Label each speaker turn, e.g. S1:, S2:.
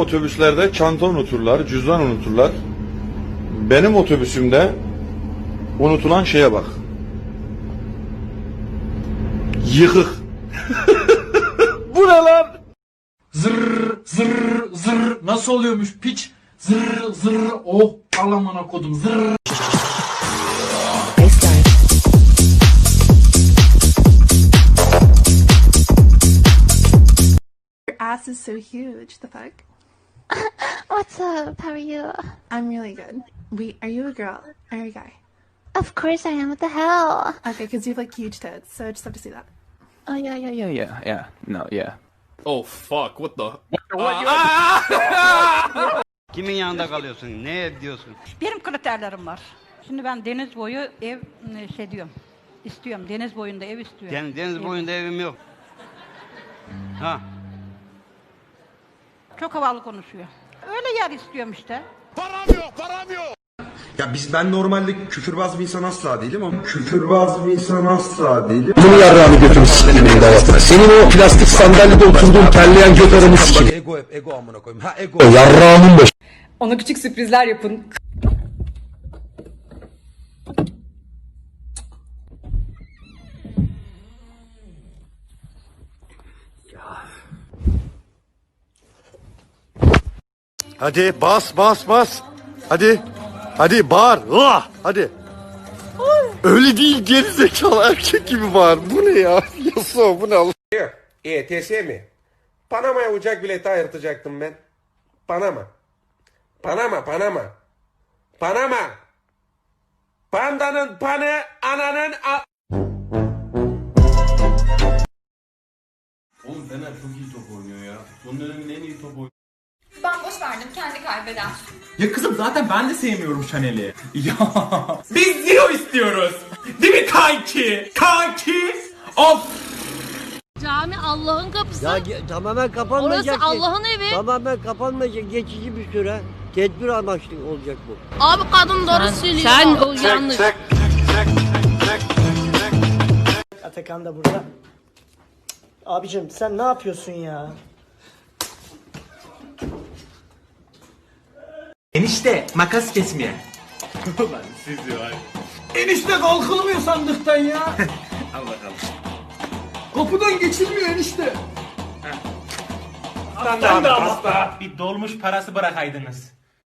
S1: otobüslerde çanta unuturlar, cüzdan unuturlar. Benim otobüsümde unutulan şeye bak. Yıkık. Bu ne lan?
S2: Zırr zırr zırr nasıl oluyormuş piç? Zırr zırr oh alamana kodum.
S3: Your ass is so huge. The fuck?
S4: What's up? How are you?
S3: I'm really good. Wait, are you a girl or a guy?
S4: Of course I am. What the hell?
S3: Okay, because you have like huge tits, so I just have to see that.
S5: Oh yeah, yeah, yeah, yeah, yeah. No, yeah.
S6: Oh fuck, what the?
S7: Kimin yanında kalıyorsun? Ne diyorsun?
S8: Benim kriterlerim var. Şimdi ben deniz boyu ev şey diyorum. İstiyorum. Deniz boyunda ev istiyorum.
S7: Den- deniz
S8: Ev-
S7: boyunda evim yok. Ha.
S8: Çok havalı konuşuyor. Öyle yer istiyorum işte.
S9: Ya biz ben normalde küfürbaz bir insan asla değilim ama küfürbaz bir insan asla değilim.
S10: Bunu yarrağını götünü sikeyim hayatına. Senin o plastik sandalyede oturduğun terleyen göt aranı sikeyim.
S9: Ego hep ego amına koyayım. Ha ego.
S10: Yarrağımın başı.
S11: Ona küçük sürprizler yapın.
S1: Hadi bas bas bas. Hadi. Hadi bağır. Ah! Hadi. Öyle değil gerizekalı erkek gibi bağır. Bu ne ya? Yaso bu ne Allah?
S12: ETS mi? Panama'ya uçak bileti ayırtacaktım ben. Panama. Panama, Panama. Panama. Pandanın panı, ananın a...
S6: Oğlum Fener çok iyi top oynuyor ya. Son dönemin en iyi top oynuyor.
S11: Verdim. Kendi kaybeder.
S2: Ya kızım zaten ben de sevmiyorum Chanel'i. Ya biz Zero istiyoruz. Değil mi kanki? Kanki. Of.
S4: Cami Allah'ın kapısı.
S10: Ya ge- tamamen kapanmayacak ki.
S4: Allah'ın evi.
S10: Tamamen kapanmayacak. Geçici bir süre. Tedbir amaçlı olacak bu.
S4: Abi kadın doğru söylüyor. Sen o yanlış.
S11: Atakan da burada. Abicim sen ne yapıyorsun ya?
S2: Enişte makas kesmeye. Ulan sizi var. Enişte kalkılmıyor sandıktan ya. Al bakalım. Kapıdan geçilmiyor enişte. Hasta da hasta. Bir dolmuş parası bırakaydınız.